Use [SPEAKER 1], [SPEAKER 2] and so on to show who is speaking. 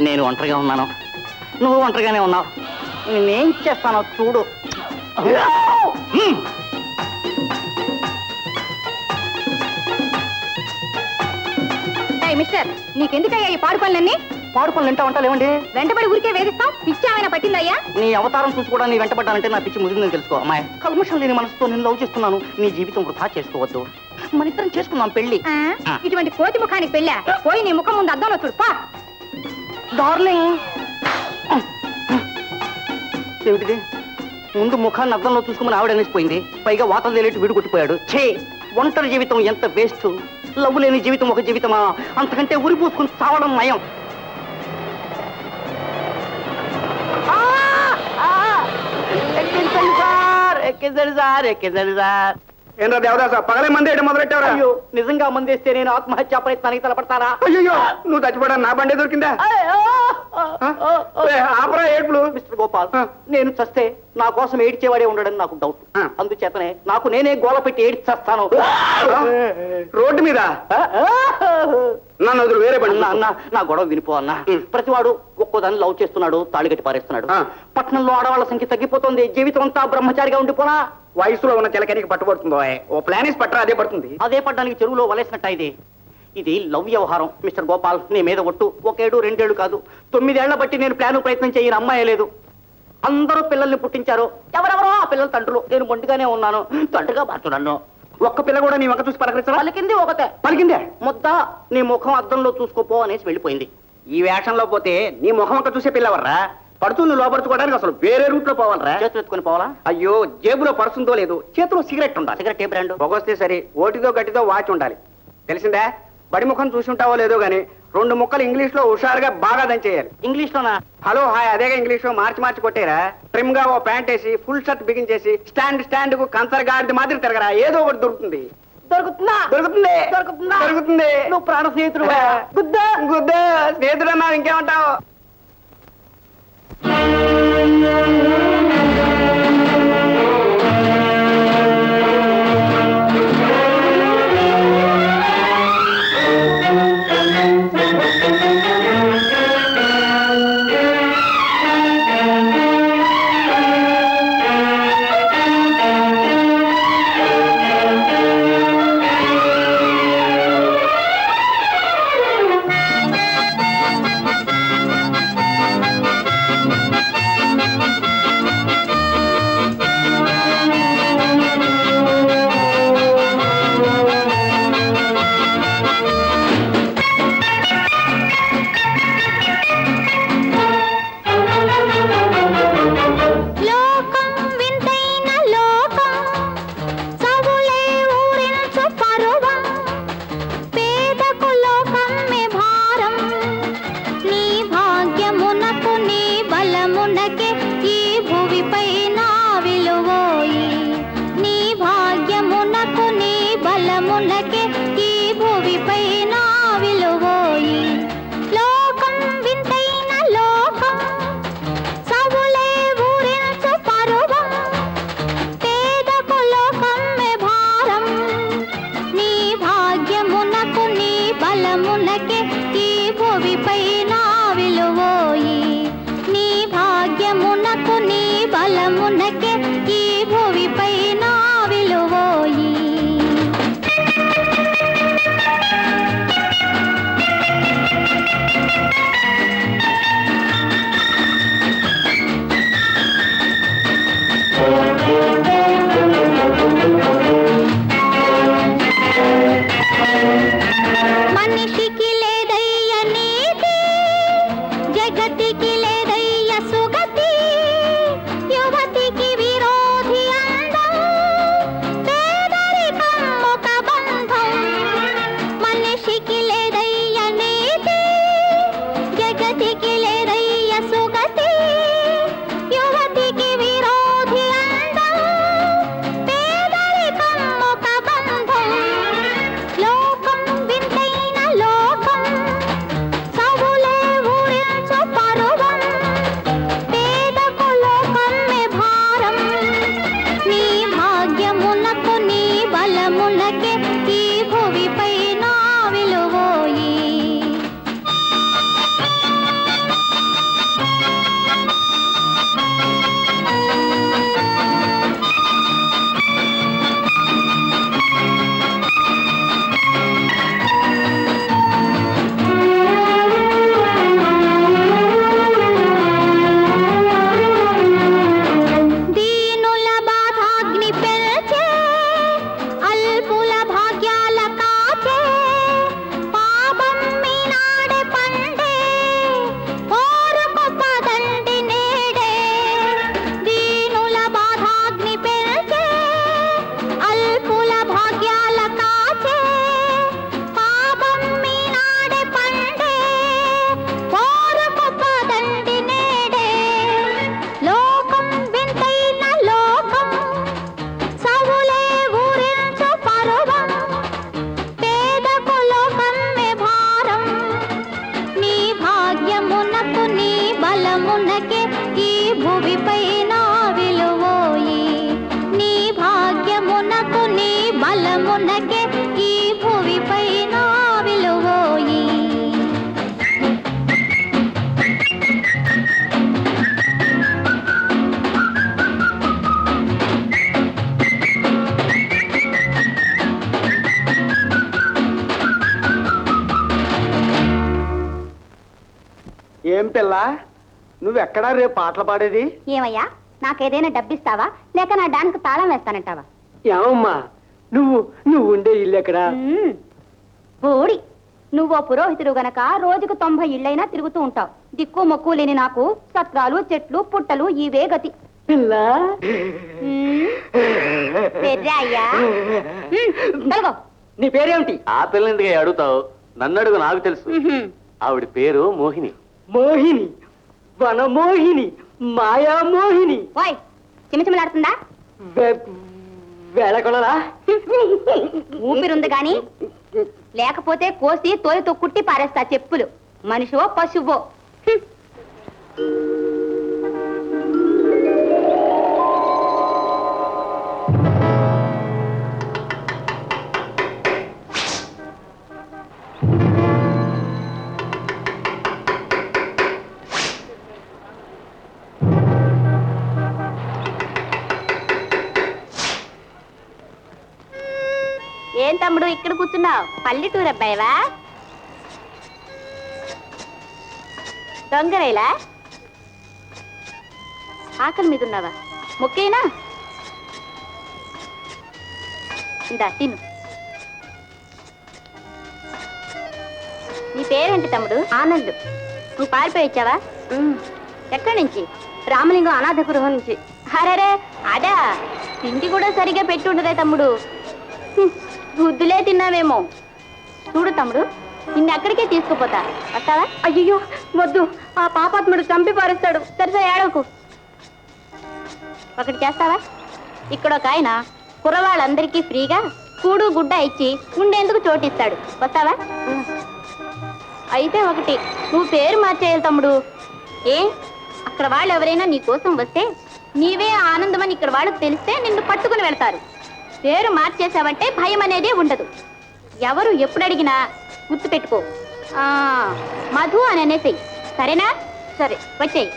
[SPEAKER 1] నేను ఒంటరిగా ఉన్నాను. నువ్వు ఒంటరిగానే ఉన్నావు. నేనేం చేస్తానో చూడు.
[SPEAKER 2] ఏయ్, మిస్టర్ నీకెందుకయ్యా ఈ పాడు పనులన్నీ?
[SPEAKER 1] పాడు పనులు వింటా ఉంటావు ఏమండి
[SPEAKER 2] వెంటబడి ఊరికే వేధిస్తావు పిచ్చామైనా పట్టిందయ్యా?
[SPEAKER 1] నీ అవతారం చూసి కూడా నీ వెంటబడ్డానంటే నా పిచ్చి ముదిరిందని తెలుసుకో అమ్మాయి. కల్మషం లేని మనసుతో నేను లవ్ చేస్తున్నాను. నీ జీవితం వృధా చేసుకోవద్దు. మన ఇద్దరం చేసుకుందాం పెళ్ళి?
[SPEAKER 2] ఆ. ఇటువంటి కోతి ముఖానికి పెళ్ళా? పోయి నీ ముఖం ముందు అద్దంలో చూడు పా.
[SPEAKER 1] డార్లింగ్ ఏమిటిది? ముందు ముఖాన్ని అద్దంలో చూసుకుని ఆవిడ అనేసిపోయింది. పైగా వాతం తెలియటి వీడు కొట్టిపోయాడు ఛే! ఒంటరి జీవితం ఎంత వేస్ట్ లవ్ లేని జీవితం ఒక జీవితమా? అంతకంటే ఉరిపోసుకుని చావడం నయం ఎక్కించండి సార్! ఎక్కించండి సార్! ఎక్కించండి సార్!
[SPEAKER 3] ఏంట్రా దేవదాస? పగలే మంది వేయడం మొదలెట్టావరా?
[SPEAKER 1] అయ్యో నిజంగా మందేస్తే నేను ఆత్మహత్యా ప్రయత్నానికి తలపడతానా
[SPEAKER 3] అయ్యో నువ్వు చచ్చిపోవడా? నా బండి దొరికిందా? ఆపరా ఏడ్పులు.
[SPEAKER 1] మిస్టర్ గోపాల్. నేను చస్తే నా కోసం ఏడ్చేవాడే ఉండడని నాకు డౌట్. అందుచేతనే నాకు నేనే గోల పెట్టి ఏడ్చేస్తాను?
[SPEAKER 3] రోడ్డు మీద? నన్ను వేరే బండి
[SPEAKER 1] అన్న నా గొడవ వినిపో అన్న. ప్రతివాడు ఒక్కోదాన్ని లవ్ చేస్తున్నాడు తాళి కట్టి పారేస్తున్నాడు. పట్టణంలో ఆడవాళ్ళ సంఖ్య తగ్గిపోతుంది జీవితం అంతా బ్రహ్మచారిగా ఉండిపోనా?
[SPEAKER 3] వయసులో ఉన్న చిలకనికి పట్టుబడుతుందో ఓ ప్లానేసి పట్టరా అదే పడుతుంది.
[SPEAKER 1] అదే పడ్డానికి చెరువులో వలేసినట్ట ఇది? ఇది లవ్ వ్యవహారం మిస్టర్ గోపాల్. నీ మీద ఒట్టు. ఒకేడు రెండేళ్ళు కాదు. తొమ్మిదేళ్ళ బట్టి నేను ప్లాన్ ప్రయత్నం చేయని అమ్మాయి లేదు. అందరూ పిల్లల్ని పుట్టించారు. ఎవరెవరో ఆ పిల్లల తండ్రులు. నేను మొండిగానే ఉన్నాను. తండ్రిగా మాట్లాడాను
[SPEAKER 3] ఒక్క పిల్ల కూడా నీ వంక చూసి పలకరించరా?
[SPEAKER 1] పలికింది ఒకటే
[SPEAKER 3] పలికిందే?
[SPEAKER 1] ముద్ద నీ ముఖం అద్దంలో చూసుకోపో అనేసి వెళ్ళిపోయింది.
[SPEAKER 3] ఈ వేషంలో పోతే నీ ముఖం వంక చూసే పిల్లవర్రా పడుతూ నువ్వు లోపరుచుకోవడానికి అసలు వేరే రూట్లో పోవాలరా.
[SPEAKER 1] చేతులు ఎత్తుకొని పోవాలా?
[SPEAKER 3] అయ్యో జేబులో పర్సుందో లేదు చేతిలో సిగరెట్ ఉండాలి.
[SPEAKER 1] సిగరెట్ ఏ బ్రాండ్
[SPEAKER 3] పొగొస్తే సరే ఓటితో గట్టితో వాచ్ ఉండాలి. తెలిసిందా? బడి ముఖం చూసి ఉంటావో లేదో గానీ రెండు ముక్కలు ఇంగ్లీష్లో హుషారుగా బాగా దంచేయాలి.
[SPEAKER 1] ఇంగ్లీష్ లోనా
[SPEAKER 3] హలో హాయ్ అదేగా ఇంగ్లీష్లో మార్చి మార్చి కొట్టేరా? ట్రిమ్గా ఓ ప్యాంట్ వేసి ఫుల్ షర్ట్ బిగించేసి స్టాండ్ స్టాండ్కు కన్సర్ గాడిది మాదిరి తిరగరా? ఏదో ఒకటి దొరుకుతుంది.
[SPEAKER 1] దొరుకుతుందా?
[SPEAKER 3] దొరుకుతుంది.
[SPEAKER 1] దొరుకుతుందా?
[SPEAKER 3] దొరుకుతుంది.
[SPEAKER 1] నువ్వు ప్రాణ స్నేహితుడు
[SPEAKER 3] గుద్దా గుద్దా స్నేహితుడు అన్నావు ఇంకేమంటావు?
[SPEAKER 2] 欢迎 मोती
[SPEAKER 4] किले పిల్ల నువ్వెక్కడా రేపు పాటలు పాడేది?
[SPEAKER 2] ఏమయ్యా నాకేదైనా డబ్బిస్తావా? లేక నా డాన్స్ తాళం వేస్తానంటావా?
[SPEAKER 4] ఏమమ్మా నువ్వు నువ్వు ఉండే ఇల్లు ఎక్కడా.
[SPEAKER 2] బోడి నువ్వో పురోహితుడు గనక రోజుకు తొంభై ఇళ్ళైనా తిరుగుతూ ఉంటావు. దిక్కు మొక్కు లేని నాకు సత్రాలు చెట్లు పుట్టలు ఇవే గతి.
[SPEAKER 4] పిల్ల?
[SPEAKER 2] అయ్యా.
[SPEAKER 4] నీ పేరేమిటి?
[SPEAKER 5] ఆ పిల్లని ఎందుకు అడుగుతావు? నన్ను అడుగు నాకు తెలుసు. ఆవిడ పేరు మోహిని.
[SPEAKER 4] మోహిని వనమోహిని మాయామోహిని.
[SPEAKER 2] ఓయ్ చిమచిమలాడుతుందా?
[SPEAKER 4] వేళకొలరా
[SPEAKER 2] ఊపిరుంది గాని లేకపోతే కోసి తోలితో కుట్టి పారేస్తా చెప్పులు. మనిషివో పశువో. తమ్ముడు ఇక్కడ కూర్చున్నావు? పల్లెటూరు అబ్బాయివా? దొంగరేలా? ఆకలి మీద ఉన్నావా? మొక్కేనా? ఇందా తిను. నీ పేరేంటి తమ్ముడు? ఆనంద్. నువ్వు పారిపోయి వచ్చావా? ఎక్కడి నుంచి? రామలింగం అనాథ గృహం నుంచి. హరరే అదా తిండి కూడా సరిగా పెట్టి ఉండదే తమ్ముడు. గుద్దులే తిన్నావేమో. చూడు తమ్ముడు నిన్ను అక్కడికే తీసుకుపోతా. వస్తావా? అయ్యో వద్దు. ఆ పాపాత్ముడు చంపి పారేస్తాడు. సరిసరి ఏడవకు. ఒకటి చేస్తావా? ఇక్కడ ఒక ఆయన కుర్రవాళ్ళందరికీ ఫ్రీగా కూడు గుడ్డ ఇచ్చి ఉండేందుకు చోటిస్తాడు. వస్తావా? అయితే ఒకటి నువ్వు పేరు మార్చేయాలి తమ్ముడు. ఏ? అక్కడ వాళ్ళు ఎవరైనా నీ కోసం వస్తే నీవే ఆనందమని ఇక్కడ వాళ్ళకి తెలిస్తే నిన్ను పట్టుకుని వెళ్తారు. పేరు మార్చేసావంటే భయం అనేది ఉండదు. ఎవరు ఎప్పుడు అడిగినా గుర్తు పెట్టుకో మధు అని అనేసేయి. సరేనా? సరే వచ్చేయి.